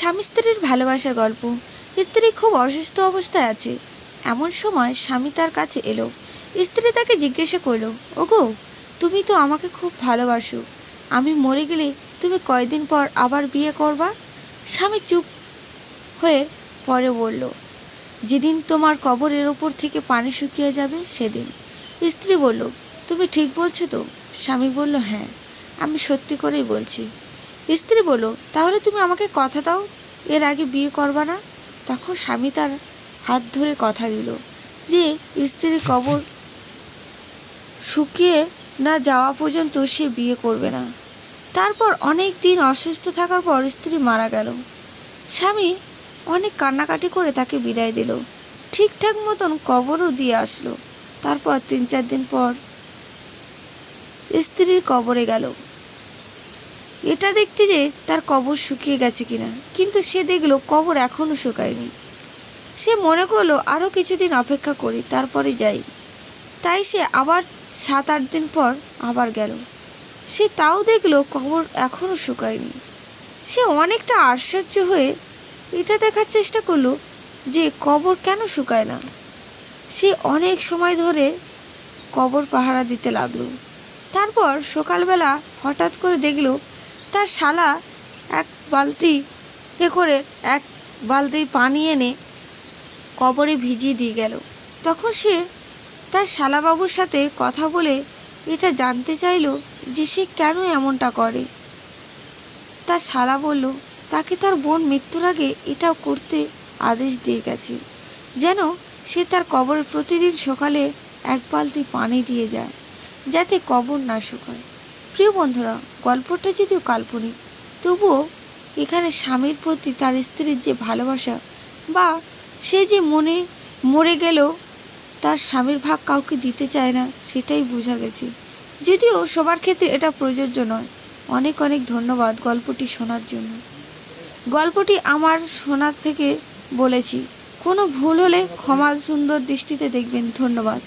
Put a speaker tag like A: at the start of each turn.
A: স্বামী স্ত্রীর ভালোবাসার গল্প। স্ত্রী খুব অসুস্থ অবস্থায় আছে। এমন সময় স্বামী তার কাছে এলো। স্ত্রী তাকে জিজ্ঞাসা করল, ওগো, তুমি তো আমাকে খুব ভালোবাসো। আমি মরে গেলে তুমি কয়দিন পর আবার বিয়ে করবা? স্বামী চুপ হয়ে পরে বলল, যেদিন তোমার কবরের ওপর থেকে পানি শুকিয়ে যাবে, সেদিন। স্ত্রী বলল, তুমি ঠিক বলছো তো? স্বামী বলল হ্যাঁ আমি সত্যি করেই বলছি। স্ত্রী বলল, তাহলে তুমি আমাকে কথা দাও, এর আগে বিয়ে করবা না? তখন স্বামী তার হাত ধরে কথা দিল, যে স্ত্রীর কবর শুকিয়ে না যাওয়া পর্যন্ত সে বিয়ে করবে না। তারপর অনেক দিন অসুস্থ থাকার পর স্ত্রী মারা গেল। স্বামী অনেক কান্নাকাটি করে তাকে বিদায় দিল, ঠিকঠাক মতন কবরও দিয়ে আসলো। তারপর তিন চার দিন পর স্ত্রীর কবরে গেল। এটা দেখতে যে তার কবর শুকিয়ে গেছে কিনা। কিন্তু সে দেখল কবর এখনও শুকায়নি। সে মনে করল আরও কিছুদিন অপেক্ষা করি, তারপরে যাই। তাই সে আবার সাত আট দিন পর আবার গেল। সে তাও দেখল কবর এখনও শুকায়নি। সে অনেকটা আশ্চর্য হয়ে এটা দেখার চেষ্টা করল যে কবর কেন শুকায় না। সে অনেক সময় ধরে কবর পাহারা দিতে লাগল। তারপর সকালবেলা হঠাৎ করে দেখল তার শালা এক বালতিতে করে এক বালতি পানি এনে কবরে ভিজিয়ে দিয়ে গেল। তখন সে তার শালাবাবুর সাথে কথা বলে এটা জানতে চাইলো যে সে কেন এমনটা করে। তার শালা বলল, তাকে তার বোন মৃত্যুর আগে এটা করতে আদেশ দিয়ে গেছে, যেন সে তার কবরে প্রতিদিন সকালে এক বালতি পানি দিয়ে যায়, যাতে কবর না শুকায়। প্রিয় বন্ধুরা, গল্পটা যদিও কাল্পনিক, তবুও এখানে স্বামীর প্রতি তার স্ত্রীর যে ভালোবাসা বা সে যে মনে, মরে গেলেও তার স্বামীর ভাগ কাউকে দিতে চায় না, সেটাই বোঝা গেছে। যদিও সবার ক্ষেত্রে এটা প্রযোজ্য নয়। অনেক অনেক ধন্যবাদ গল্পটি শোনার জন্য। গল্পটি আমার শোনার থেকে বলেছি, কোনো ভুল হলে ক্ষমা সুন্দর দৃষ্টিতে দেখবেন। ধন্যবাদ।